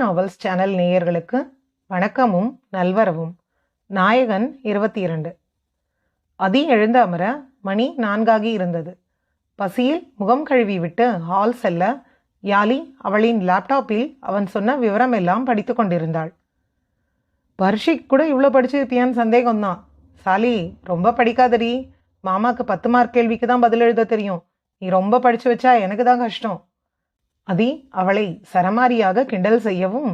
Novels channel நேயர்களுக்கு வணக்கமும் நல்வரவும். நாயகன் இருபத்தி இரண்டு அதி எழுந்த அமர மணி நான்காகி இருந்தது. பசியில் முகம் கழுவி விட்டு ஹால் செல்ல யாலி அவளின் லேப்டாப்பில் அவன் சொன்ன விவரம் எல்லாம் படித்து கொண்டிருந்தாள். பர்ஷிக் கூட இவ்வளோ படிச்சிருப்பியான்னு சந்தேகம்தான். சாலி ரொம்ப படிக்காதடி. மாமாக்கு பத்து மார்க் கேள்விக்கு தான் பதில் எழுத தெரியும். நீ ரொம்ப படிச்சு வச்சா எனக்கு தான் கஷ்டம். அதி அவளை சரமாரியாக கிண்டல் செய்யவும்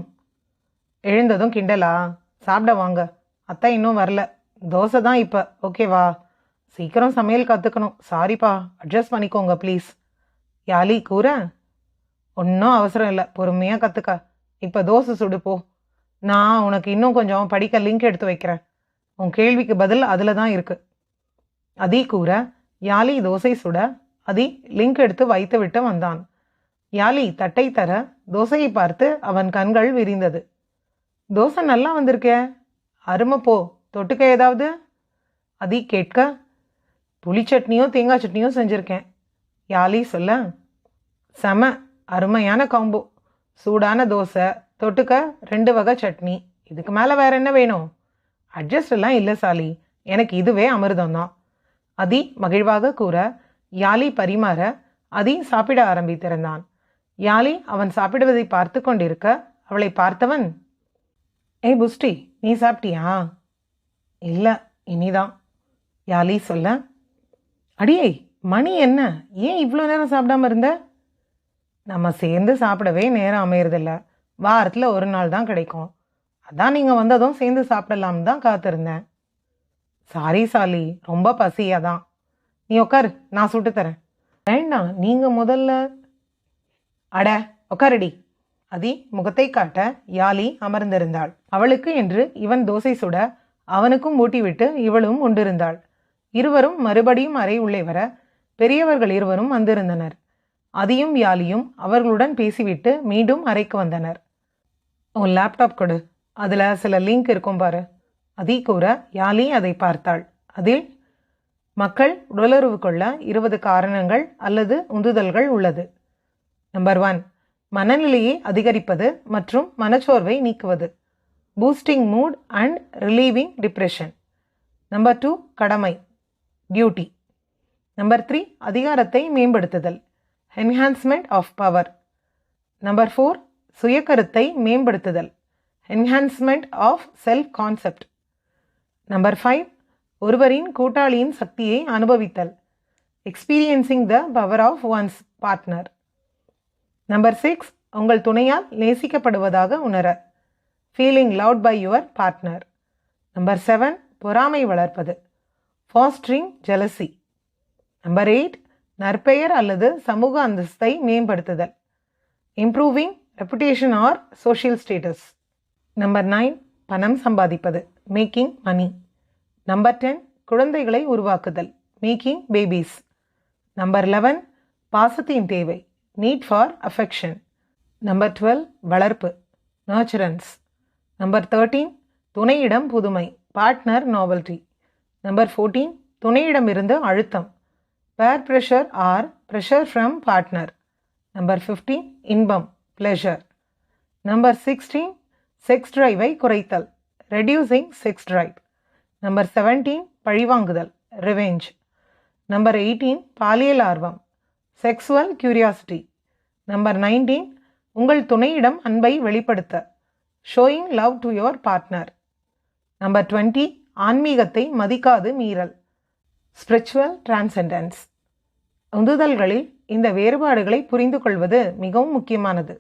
எழுந்ததும் கிண்டலா? சாப்பிட வாங்க. அத்தை இன்னும் வரல. தோசை தான் இப்போ. ஓகேவா சீக்கிரம் சமையல் கற்றுக்கணும் சாரிப்பா அட்ஜஸ்ட் பண்ணிக்கோங்க ப்ளீஸ் யாலி கூற? ஒன்றும் அவசரம் இல்லை. பொறுமையாக கற்றுக்க இப்போ தோசை சுடுப்போ நான் உனக்கு இன்னும் கொஞ்சம் படிக்க லிங்க் எடுத்து வைக்கிறேன். உன் கேள்விக்கு பதில் அதில் தான் இருக்குது அதி கூற. யாலி தோசை சுட. அதி லிங்க் எடுத்து வைத்து விட்டு வந்தான். யாலி தட்டை தர தோசையை பார்த்து அவன் கண்கள் விரிந்தது. தோசை நல்லா வந்திருக்கே. அருமை போ. தொட்டுக்க ஏதாவது? அதி கேட்க புளி சட்னியும் தேங்காய் சட்னியும் செஞ்சுருக்கேன். யாலி சொல்ல செம அருமையான காம்போ. சூடான தோசை தொட்டுக்க ரெண்டு வகை சட்னி. இதுக்கு மேலே வேற என்ன வேணும்? அட்ஜஸ்ட் எல்லாம் இல்லை சாலி. எனக்கு இதுவே அமிர்தம் தான். அதி மகிழ்வாக கூற யாலி பரிமாற அதி சாப்பிட ஆரம்பித்திருந்தான். யாலி அவன் சாப்பிடுவதை பார்த்து கொண்டிருக்க அவளை பார்த்தவன் ஏய் புஷ்டி நீ சாப்பிட்டியா? இல்லை இனிதான். யாலி சொல்ல அடியே மணி என்ன? ஏன் இவ்வளோ நேரம் சாப்பிடாம இருந்த? நம்ம சேர்ந்து சாப்பிடவே நேரம் அமையறதில்ல. வாரத்தில் ஒரு நாள் தான் கிடைக்கும். அதான் நீங்கள் வந்ததும் சேர்ந்து சாப்பிடலாம்னு தான் காத்திருந்தேன். சாரி சாலி ரொம்ப பசியாக தான். நீ உட்காரு நான் சுட்டு தரேன். வேண்டாம் நீங்கள் முதல்ல அட உக்காரடி. அதி முகத்தை காட்ட யாலி அமர்ந்திருந்தாள். அவளுக்கு என்று இவன் தோசை சுட அவனுக்கும் ஊட்டிவிட்டு இவளும் உண்டிருந்தாள் இருவரும் மறுபடியும் அறை உள்ளே வர பெரியவர்கள் இருவரும் வந்திருந்தனர். அதியும் யாலியும் அவர்களுடன் பேசிவிட்டு மீண்டும் அறைக்கு வந்தனர். உன் லேப்டாப் கொடு. அதில் சில லிங்க் இருக்கும் பாரு. அதி கூற யாலி அதை பார்த்தாள். அதில் மக்கள் உடலுறவு கொள்ள இருபது காரணங்கள் அல்லது உந்துதல்கள் உள்ளது. நம்பர் ஒன் மனநிலையை அதிகரிப்பது மற்றும் மனச்சோர்வை நீக்குவது. Boosting mood and relieving depression number two கடமை டியூட்டி நம்பர் த்ரீ அதிகாரத்தை மேம்படுத்துதல் enhancement of power number four சுயக்கருத்தை மேம்படுத்துதல் enhancement of self concept number five ஒருவரின் கூட்டாளியின் சக்தியை அனுபவித்தல் experiencing the power of one's partner number six உங்கள் துணையால் நேசிக்கப்படுவதாக உணர. Feeling loved by your partner number seven பொறாமை வளர்ப்பது. ஃபாஸ்டரிங் ஜெலசி நம்பர் எயிட் நற்பெயர் அல்லது சமூக அந்தஸ்தை மேம்படுத்துதல். Improving reputation or social status number nine பணம் சம்பாதிப்பது. மேக்கிங் மணி நம்பர் டென் குழந்தைகளை உருவாக்குதல். மேக்கிங் பேபிஸ் நம்பர் லெவன் பாசத்தின் தேவை. Need for affection number twelve வளர்ப்பு. நர்ச்சரன்ஸ் நம்பர் தேர்ட்டீன் துணையிடம் புதுமை. பார்ட்னர் நாவல்டி நம்பர் ஃபோர்டீன் துணையிடமிருந்து அழுத்தம். Peer pressure or pressure from partner number fifteen இன்பம் ப்ளெஷர் நம்பர் சிக்ஸ்டீன் செக்ஸ் டிரைவை குறைத்தல். Reducing sex drive number seventeen பழிவாங்குதல். Revenge number eighteen பாலியல் ஆர்வம். செக்ஸுவல் கியூரியாசிட்டி நம்பர் நைன்டீன் உங்கள் துணையிடம் அன்பை வெளிப்படுத்த. Showing love to your partner number twenty ஆன்மீகத்தை மதிக்காது மீறல். ஸ்பிரிச்சுவல் டிரான்சென்டன்ஸ் உந்துதல்களில் இந்த வேறுபாடுகளை புரிந்து கொள்வது மிகவும் முக்கியமானது.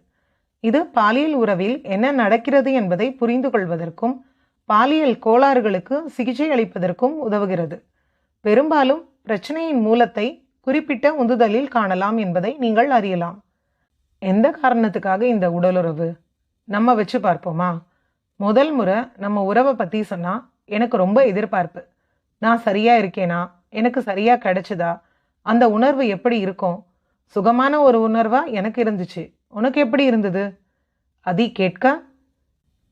இது பாலியல் உறவில் என்ன நடக்கிறது என்பதை புரிந்து கொள்வதற்கும் பாலியல் கோளாறுகளுக்கு சிகிச்சை அளிப்பதற்கும் உதவுகிறது. பெரும்பாலும் பிரச்சனையின் மூலத்தை குறிப்பிட்ட உந்துதலில் காணலாம் என்பதை நீங்கள் அறியலாம். எந்த காரணத்துக்காக இந்த உடலுறவு? நம்ம வச்சு பார்ப்போமா? முதல் முறை நம்ம உறவை பற்றி சொன்னால் எனக்கு ரொம்ப எதிர்பார்ப்பு. நான் சரியாக இருக்கேனா? எனக்கு சரியாக கிடைச்சதா? அந்த உணர்வு எப்படி இருக்கும்? சுகமான ஒரு உணர்வாக எனக்கு இருந்துச்சு. உனக்கு எப்படி இருந்தது? அதி கேட்க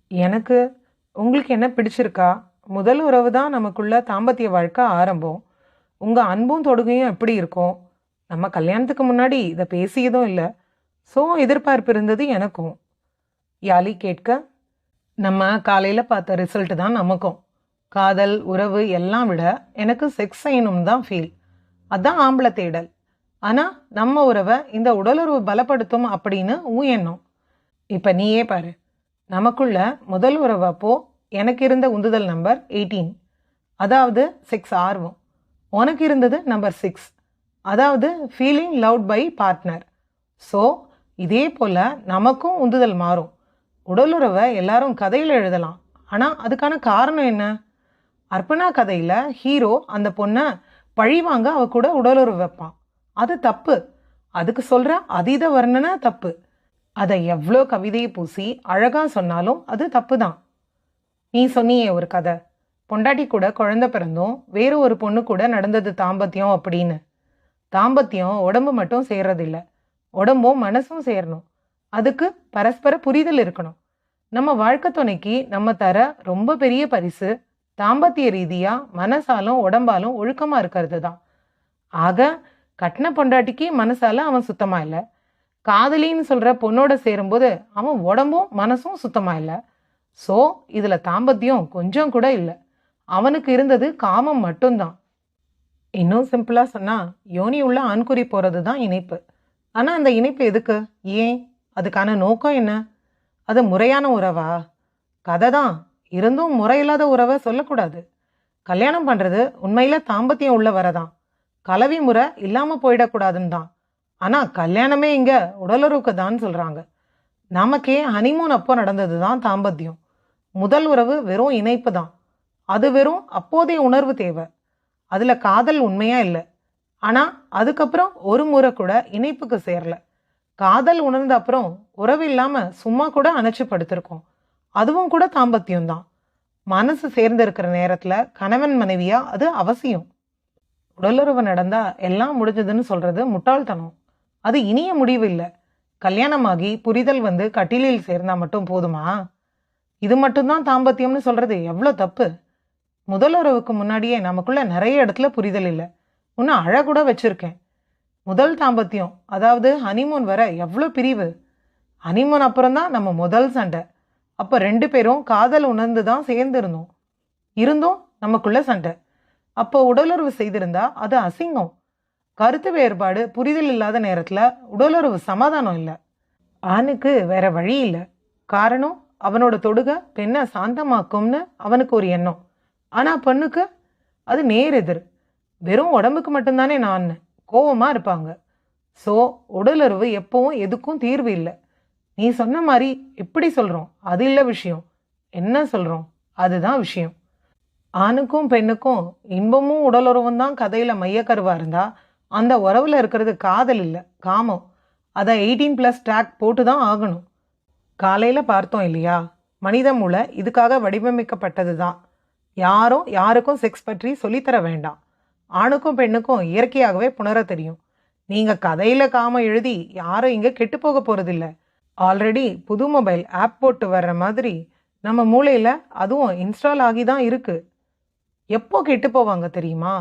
எனக்கு உங்களுக்கு என்ன பிடிச்சிருக்கா? முதல் உறவு தான் நமக்குள்ள தாம்பத்திய வாழ்க்கை ஆரம்பம். உங்கள் அன்பும் தொடுகையும் எப்படி இருக்கும்? நம்ம கல்யாணத்துக்கு முன்னாடி இதை பேசியதும் இல்லை. ஸோ எதிர்பார்ப்பு இருந்தது எனக்கும். யாலி கேட்க. நம்ம காலையில் பார்த்த ரிசல்ட் தான் நமக்கும். காதல் உறவு எல்லாம் விட எனக்கு செக்ஸ் செய்யணும் தான் ஃபீல் அதான் ஆம்பளை தேடல். ஆனால் நம்ம உறவை இந்த உடலுறவு பலப்படுத்தும் அப்படின்னு உன் எண்ணம். இப்போ நீயே பாரு. நமக்குள்ள முதல் உறவு அப்போ எனக்கு இருந்த உந்துதல் நம்பர் எயிட்டீன் அதாவது செக்ஸ் ஆர்வம். உனக்கு இருந்தது நம்பர் சிக்ஸ் அதாவது feeling loved by partner so இதே போல் நமக்கும் உந்துதல் மாறும். உடலுறவை எல்லாரும் கதையில் எழுதலாம். ஆனால் அதுக்கான காரணம் என்ன? அர்ப்பணா கதையில் ஹீரோ அந்த பொண்ணை பழிவாங்க அவ கூட உடலுறவு வைப்பான். அது தப்பு. அதுக்கு சொல்கிற அதீத வர்ணனை தப்பு. அதை எவ்வளோ கவிதையை பூசி அழகாக சொன்னாலும் அது தப்பு தான் நீ சொன்னியே ஒரு கதை. பொண்டாட்டி கூட குழந்தை பிறந்தும் வேறு ஒரு பொண்ணு கூட நடந்தது தாம்பத்தியம் அப்படின்னு. தாம்பத்தியம் உடம்பு மட்டும் சேர்றதில்ல. உடம்பும் மனசும் சேரணும். அதுக்கு பரஸ்பர புரிதல் இருக்கணும். நம்ம வாழ்க்கை துணைக்கு நம்ம தர ரொம்ப பெரிய பரிசு தாம்பத்திய ரீதியா மனசாலும் உடம்பாலும் ஒழுக்கமா இருக்கிறது தான். ஆக கட்டின பொண்டாட்டிக்கு மனசால அவன் சுத்தமா இல்லை. காதலின்னு சொல்ற பொண்ணோட சேரும்போது அவன் உடம்பும் மனசும் சுத்தமா இல்லை. ஸோ இதுல தாம்பத்தியம் கொஞ்சம் கூட இல்லை. அவனுக்கு இருந்தது காமம் மட்டும்தான். இன்னும் சிம்பிளாக சொன்னால் யோனி உள்ள ஆண்குறி போகிறது தான் இணைப்பு. ஆனால் அந்த இணைப்பு எதுக்கு? ஏன்? அதுக்கான நோக்கம் என்ன? அது முறையான உறவா? கதை தான் இருந்தும் முறையில்லாத உறவை சொல்லக்கூடாது. கல்யாணம் பண்ணுறது உண்மையில் தாம்பத்தியம் உள்ள வரதான் கலவி முறை இல்லாமல் போயிடக்கூடாதுன்னு தான் ஆனால் கல்யாணமே இங்கே உடலுறவுக்கு தான் சொல்கிறாங்க நமக்கே ஹனிமூன் அப்போ நடந்தது தான் தாம்பத்தியம். முதல் உறவு வெறும் இணைப்பு தான் அது வெறும் அப்போதைய உணர்வு தேவை. அதுல காதல் உண்மையா இல்லை. ஆனா அதுக்கப்புறம் ஒரு முறை கூட இணைப்புக்கு சேரல. காதல் உணர்ந்த அப்புறம் உறவு இல்லாமல் சும்மா கூட அணைச்சி படுத்திருக்கோம். அதுவும் கூட தாம்பத்தியம் தான். மனசு சேர்ந்து இருக்கிற நேரத்துல கணவன் மனைவியா அது அவசியம். உடலுறவு நடந்தா எல்லாம் முடிஞ்சதுன்னு சொல்றது முட்டாள்தனம். அது இனிய முடிவு இல்லை. கல்யாணமாகி புரிதல் வந்து கட்டிலில் சேர்ந்தா மட்டும் போதுமா? இது மட்டும்தான் தாம்பத்தியம்னு சொல்றது எவ்வளோ தப்பு? முதலுறவுக்கு முன்னாடியே நமக்குள்ள நிறைய இடத்துல புரிதல் இல்லை. இன்னும் அழகூட வச்சுருக்கேன். முதல் தாம்பத்தியம் அதாவது ஹனிமூன் வர எவ்வளோ பிரிவு? ஹனிமூன் அப்புறம் தான் நம்ம முதல் சண்டை. அப்போ ரெண்டு பேரும் காதல் உணர்ந்து தான் சேர்ந்துருந்தோம். இருந்தும் நமக்குள்ள சண்டை. அப்போ உடலுறவு செய்திருந்தா அது அசிங்கம். கருத்து வேறுபாடு புரிதல் இல்லாத நேரத்தில் உடலுறவு சமாதானம் இல்லை. ஆணுக்கு வேற வழி இல்லை. காரணம் அவனோட தொடுக பெண்ணை சாந்தமாக்கும்னு அவனுக்கு ஒரு எண்ணம். ஆனால் பெண்ணுக்கு அது நேர் எதிர். வெறும் உடம்புக்கு மட்டும்தானே நான் கோவமாக இருப்பாங்க. ஸோ உடலுறவு எப்பவும் எதுக்கும் தீர்வு இல்லை. நீ சொன்ன மாதிரி எப்படி சொல்கிறோம் அது இல்லை விஷயம். என்ன சொல்கிறோம் அதுதான் விஷயம். ஆணுக்கும் பெண்ணுக்கும் இன்பமும் உடலுறவும் தான் கதையில் மையக்கருவாக இருந்தால் அந்த உறவில் இருக்கிறது காதல் இல்லை காமம். அதை எயிட்டீன் ப்ளஸ் ட்ராக் போட்டு தான் ஆகணும். காலையில் பார்த்தோம் இல்லையா? மனித மூளை இதுக்காக வடிவமைக்கப்பட்டது தான் யாரும் யாருக்கும் செக்ஸ் பற்றி சொல்லித்தர வேண்டாம். ஆணுக்கும் பெண்ணுக்கும் இயற்கையாகவே புணர தெரியும். நீங்கள் கதையில் காம எழுதி யாரும் இங்கே கெட்டு போக போகிறதில்ல ஆல்ரெடி புது மொபைல் ஆப் போட்டு வர்ற மாதிரி நம்ம மூளையில் அதுவும் இன்ஸ்டால் ஆகி தான் இருக்குது எப்போ கெட்டு போவாங்க தெரியுமா?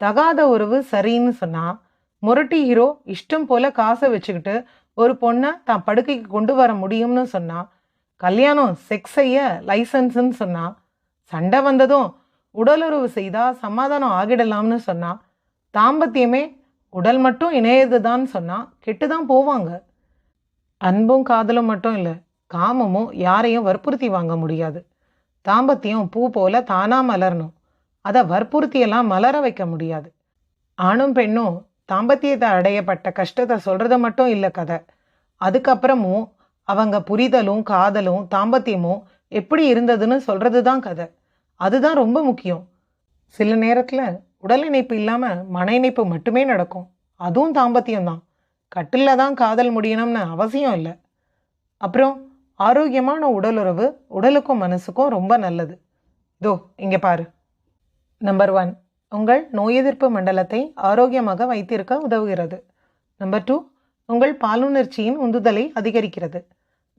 தகாத உறவு சரின்னு சொன்னால் முரட்டி ஹீரோ இஷ்டம் போல் காசை வச்சுக்கிட்டு ஒரு பொண்ணை தான் படுக்கைக்கு கொண்டு வர முடியும்னு சொன்னால் கல்யாணம் செக்ஸ் செய்ய சொன்னால் சண்டை வந்ததும் உடலுறவு செய்தால் சமாதானம் ஆகிடலாம்னு சொன்னால் தாம்பத்தியமே உடல் மட்டும் இணையதுதான்னு கெட்டு தான் போவாங்க. அன்பும் காதலும் மட்டும் இல்லை காமமும் யாரையும் வற்புறுத்தி வாங்க முடியாது. தாம்பத்தியம் பூ போல தானாக மலரணும். அதை வற்புறுத்தியெல்லாம் மலர வைக்க முடியாது. ஆணும் பெண்ணும் தாம்பத்தியத்தை அடையப்பட்ட கஷ்டத்தை சொல்கிறது மட்டும் இல்லை கதை. அதுக்கப்புறமும் அவங்க புரிதலும் காதலும் தாம்பத்தியமும் எப்படி இருந்ததுன்னு சொல்கிறது தான் கதை. அதுதான் ரொம்ப முக்கியம். சில நேரத்தில் உடல் இணைப்பு இல்லாமல் மன இணைப்பு மட்டுமே நடக்கும். அதுவும் தாம்பத்தியம் தான் கட்டில் தான் காதல் முடியணும்னு அவசியம் இல்லை. அப்புறம் ஆரோக்கியமான உடலுறவு உடலுக்கும் மனசுக்கும் ரொம்ப நல்லது. இதோ இங்கே பாரு. நம்பர் ஒன் உங்கள் நோய் எதிர்ப்பு மண்டலத்தை ஆரோக்கியமாக வைத்திருக்க உதவுகிறது. நம்பர் டூ உங்கள் பாலுணர்ச்சியின் உந்துதலை அதிகரிக்கிறது.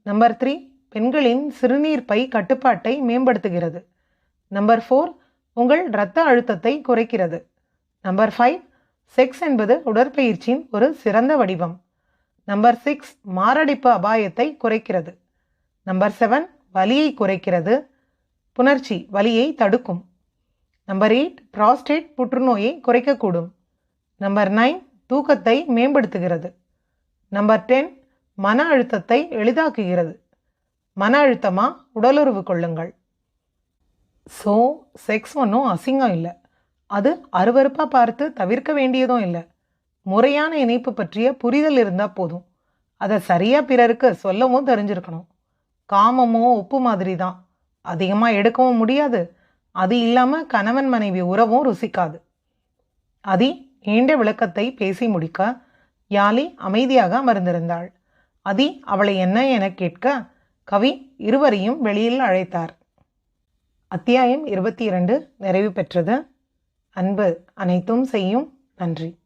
நம்பர் த்ரீ பெண்களின் சிறுநீர் பை கட்டுப்பாட்டை மேம்படுத்துகிறது. நம்பர் ஃபோர் உங்கள் இரத்த அழுத்தத்தை குறைக்கிறது. நம்பர் ஃபைவ் செக்ஸ் என்பது உடற்பயிற்சியின் ஒரு சிறந்த வடிவம். நம்பர் சிக்ஸ் மாரடைப்பு அபாயத்தை குறைக்கிறது. நம்பர் செவன் வலியை குறைக்கிறது. புணர்ச்சி வலியை தடுக்கும். நம்பர் எயிட் ப்ராஸ்டேட் புற்றுநோயை குறைக்கக்கூடும். நம்பர் நைன் தூக்கத்தை மேம்படுத்துகிறது. நம்பர் டென் மன அழுத்தத்தை எளிதாக்குகிறது. மன அழுத்தமாக உடலுறவு கொள்ளுங்கள். ஸோ செக்ஸ் ஒன்றும் அசிங்கம் இல்லை. அது அருவருப்பாக பார்த்து தவிர்க்க வேண்டியதும் இல்லை. முறையான இணைப்பு பற்றிய புரிதல் இருந்தால் போதும். அதை சரியாக பிறருக்கு சொல்லவும் தெரிஞ்சிருக்கணும். காமமோ உப்பு மாதிரி தான் அதிகமாக எடுக்கவும் முடியாது. அது இல்லாமல் கணவன் மனைவி உறவும் ருசிக்காது. அதி நீண்ட விளக்கத்தை பேசி முடிக்க யாலி அமைதியாக அமர்ந்திருந்தாள். அதி அவளை என்ன என கேட்க கவி இருவரையும் வெளியில் அழைத்தார். அத்தியாயம் இருபத்தி இரண்டு நிறைவு பெற்றது. அன்பு அனைத்தும் செய்யும். நன்றி.